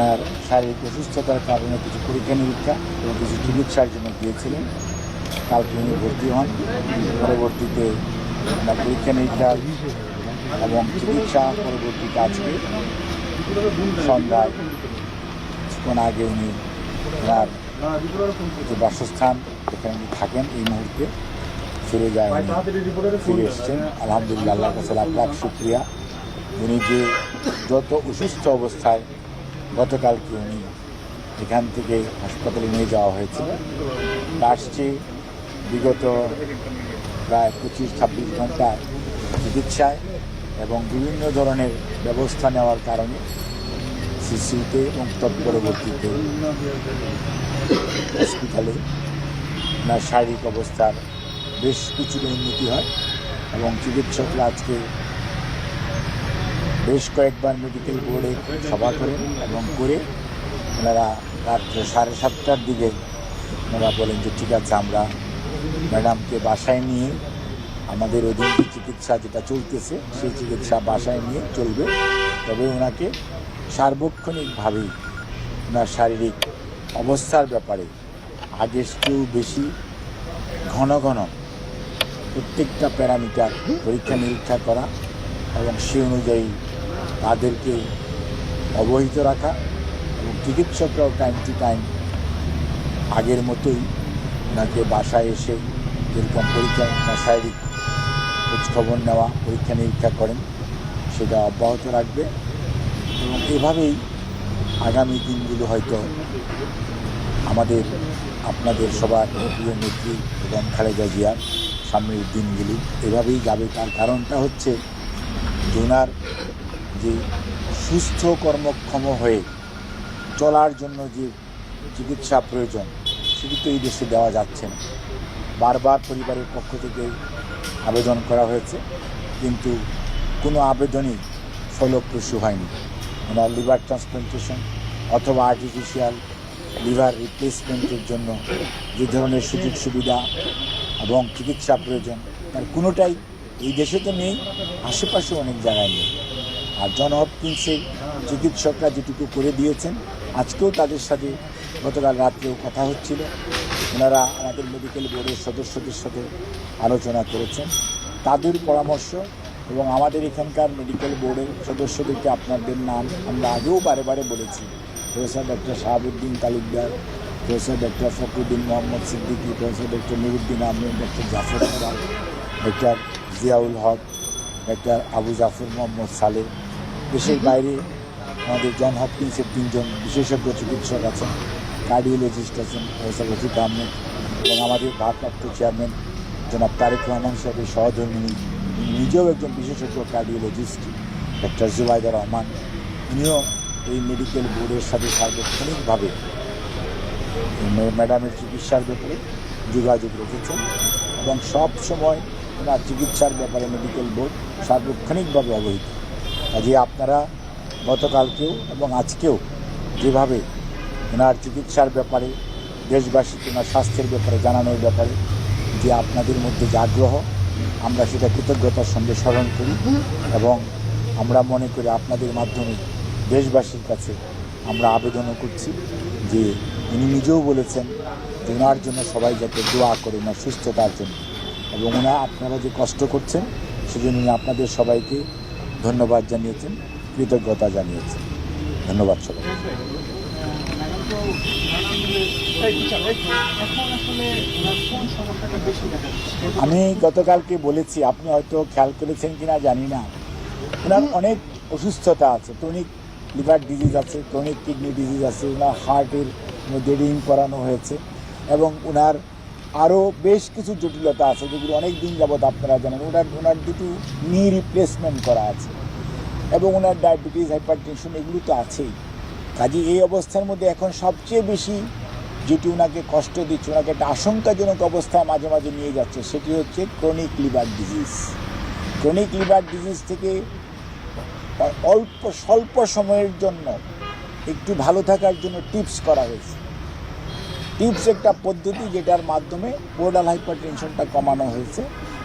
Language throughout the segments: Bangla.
ওনার শারীরিক অসুস্থতার কারণে কিছু পরীক্ষা নিরীক্ষা এবং কিছু চিকিৎসার জন্য গিয়েছিলেন। কালকে উনি ভর্তি হন। পরবর্তীতে ওনার পরীক্ষা নিরীক্ষা এবং চিকিৎসা পরবর্তীতে আজকে সন্ধ্যায় কিছুক্ষণ আগে উনি ওনার যে বাসস্থান, এখানে উনি থাকেন এই মুহূর্তে। ফিরে যায় ফিরে এসছেন। আলহামদুলিল্লাহ, আল্লাহর কাছে লাখ লাখ শুক্রিয়া। উনি যে যত অসুস্থ অবস্থায় গতকালকে উনি এখান থেকে হাসপাতালে নিয়ে যাওয়া হয়েছিল। আসছে বিগত প্রায় পঁচিশ, ছাব্বিশ ঘণ্টা চিকিৎসায় এবং বিভিন্ন ধরনের ব্যবস্থা নেওয়ার কারণে সিসিউতে এবং তৎপরবর্তীতে হসপিটালে ওনার শারীরিক অবস্থার বেশ কিছুটা উন্নতি হয় এবং চিকিৎসকরা আজকে বেশ কয়েকবার মেডিকেল বোর্ডে সভা করেন এবং করে ওনারা রাত্র সাড়ে সাতটার দিকে ওনারা বলেন যে, ঠিক আছে, আমরা ম্যাডামকে বাসায় নিয়ে আমাদের অধীন চিকিৎসা যেটা চলতেছে, সেই চিকিৎসা বাসায় নিয়ে চলবে। তবে ওনাকে সার্বক্ষণিকভাবেই ওনার শারীরিক অবস্থার ব্যাপারে আগের চেয়েও বেশি ঘন ঘন প্রত্যেকটা প্যারামিটার পরীক্ষা নিরীক্ষা করা এবং সে অনুযায়ী তাদেরকে অবহিত রাখা এবং চিকিৎসকরাও টাইম টু টাইম আগের মতোই ওনাকে বাসায় এসে যেরকম পরীক্ষা শারীরিক খোঁজখবর নেওয়া, পরীক্ষা নিরীক্ষা করেন, সেটা অব্যাহত রাখবে এবং এভাবেই আগামী দিনগুলো হয়তো আমাদের, আপনাদের সবার প্রিয় নেত্রী এবং খালেদা জিয়ার সামনের দিনগুলি এভাবেই যাবে। তার কারণটা হচ্ছে যে ওনার যে সুস্থ কর্মক্ষম হয়ে চলার জন্য যে চিকিৎসা প্রয়োজন, সেটি তো এই দেশে দেওয়া যাচ্ছে না। বারবার পরিবারের পক্ষ থেকে আবেদন করা হয়েছে, কিন্তু কোনো আবেদনই ফলপ্রসূ হয়নি। ওনার লিভার ট্রান্সপ্লান্টেশন অথবা আর্টিফিশিয়াল লিভার রিপ্লেসমেন্টের জন্য যে ধরনের সুযোগ সুবিধা এবং চিকিৎসা প্রয়োজন, তার কোনোটাই এই দেশে তো নেই আশেপাশে অনেক জায়গায় নেই। আর জন হপকিন্সের চিকিৎসকরা যেটুকু করে দিয়েছেন, আজকেও তাদের সাথে গতকাল রাত্রেও কথা হচ্ছিল। ওনারা আমাদের মেডিকেল বোর্ডের সদস্যদের সাথে আলোচনা করেছেন। তাদের পরামর্শ এবং আমাদের এখানকার মেডিকেল বোর্ডের সদস্যদেরকে আপনাদের নাম আমরা আগেও বারে বারে বলেছি। Professor doctor Shahabuddin Talukdar, professor doctor Fakhruddin Mohammad Siddiqui, professor doctor Nuruddin Ahmed doctor Jafar doctor Ziaul Haque doctor Abu Jafar Mohammad Saleh দেশের বাইরে আমাদের জন হপকিন্সের তিনজন বিশেষজ্ঞ চিকিৎসক আছেন, কার্ডিওলজিস্ট আছেন প্রফেসর আহমেদ এবং আমাদের ভারপ্রাপ্ত চেয়ারম্যান জনাব তারেক রহমান সাহেবের সহধর্মিনী নিজেও একজন বিশেষজ্ঞ কার্ডিওলজিস্ট, ডক্টর জুবাইদা রহমান। উনিও এই মেডিকেল বোর্ডের সাথে সার্বক্ষণিকভাবে ম্যাডামের চিকিৎসার ব্যাপারে যোগাযোগ রেখেছেন এবং সব সময় ওনার চিকিৎসার ব্যাপারে মেডিকেল বোর্ড সার্বক্ষণিকভাবে অবহিত। কাজে আপনারা গতকালকেও এবং আজকেও যেভাবে ওনার চিকিৎসার ব্যাপারে, দেশবাসীকে ওনার স্বাস্থ্যের ব্যাপারে জানানোর ব্যাপারে যে আপনাদের মধ্যে যে আগ্রহ আমরা সেটা কৃতজ্ঞতার সঙ্গে স্মরণ করি এবং আমরা মনে করি আপনাদের মাধ্যমে দেশবাসীর কাছে আমরা আবেদনও করছি যে উনি নিজেও বলেছেন যে ওনার জন্য সবাই যাতে দোয়া করে ওনার সুস্থতার জন্য। এবং ওনা, আপনারা যে কষ্ট করছেন, সেজন্য আপনাদের সবাইকে ধন্যবাদ জানিয়েছেন, কৃতজ্ঞতা জানিয়েছেন। ধন্যবাদ সবাই আমি গতকালকে বলেছি, আপনি হয়তো খেয়াল করেছেন কিনা জানি না। ওনার অনেক অসুস্থতা আছে ক্রনিক লিভার ডিজিজ আছে ক্রনিক কিডনি ডিজিজ আছে, ওনার হার্টের মধ্যে রিং করানো হয়েছে এবং ওনার আরও বেশ কিছু জটিলতা আছে যেগুলো অনেক দিন যাবৎ আপনারা জানেন। ওনার ওনার দুটো নি রিপ্লেসমেন্ট করা আছে এবং ওনার ডায়াবেটিস হাইপার টেনশন এগুলো তো আছেই। কাজে এই অবস্থার মধ্যে এখন সবচেয়ে বেশি যেটি ওনাকে কষ্ট দিচ্ছে, ওনাকে একটা আশঙ্কাজনক অবস্থায় মাঝে মাঝে নিয়ে যাচ্ছে, সেটি হচ্ছে chronic liver disease chronic liver disease থেকে অল্প, স্বল্প সময়ের জন্য একটু ভালো থাকার জন্য টিপস করা হয়েছে। টিপস একটা পদ্ধতি যেটার মাধ্যমে পোর্টাল হাইপার টেনশনটা কমানো হয়েছে,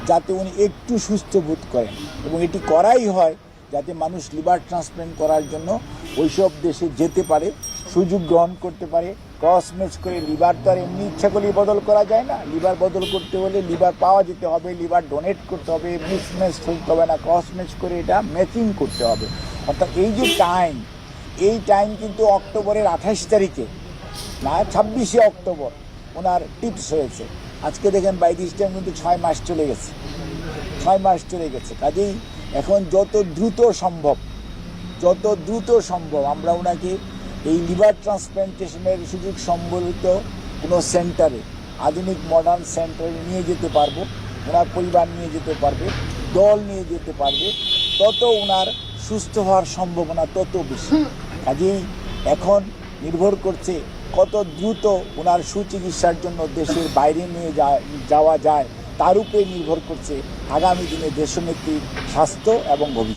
যাতে উনি একটু সুস্থ বোধ করেন। এবং এটি করাই হয় যাতে মানুষ লিভার ট্রান্সপ্লান্ট করার জন্য ওইসব দেশে যেতে পারে, সুযোগ গ্রহণ করতে পারে, ক্রস ম্যাচ করে লিভার তো আর এমনি ইচ্ছা করলেই বদল করা যায় না। লিভার বদল করতে হলে লিভার পাওয়া যেতে হবে, লিভার ডোনেট করতে হবে মিস ম্যাচ করতে হবে না ক্রস ম্যাচ করে এটা ম্যাচিং করতে হবে। অর্থাৎ এই যে টাইম এই টাইম কিন্তু অক্টোবরের আঠাশ তারিখে না, ছাব্বিশে অক্টোবর ওনার টিপস হয়েছে। আজকে দেখেন বাই দিস টাইম কিন্তু ছয় মাস চলে গেছে। ছয় মাস চলে গেছে। কাজেই এখন যত দ্রুত সম্ভব, যত দ্রুত সম্ভব আমরা ওনাকে এই লিভার ট্রান্সপ্লান্টেশনের সুযোগ সম্বলিত কোনো সেন্টারে, আধুনিক মডার্ন সেন্টারে নিয়ে যেতে পারব, ওনার পরিবার নিয়ে যেতে পারবে, দল নিয়ে যেতে পারবে, তত ওনার সুস্থ হওয়ার সম্ভাবনা তত বেশি। কাজেই এখন নির্ভর করছে কত দ্রুত ওনার সুচিকিৎসার জন্য দেশের বাইরে নিয়ে যাওয়া যায়, তার উপরে নির্ভর করছে আগামী দিনে দেশনেত্রীর স্বাস্থ্য এবং ভবিষ্যৎ।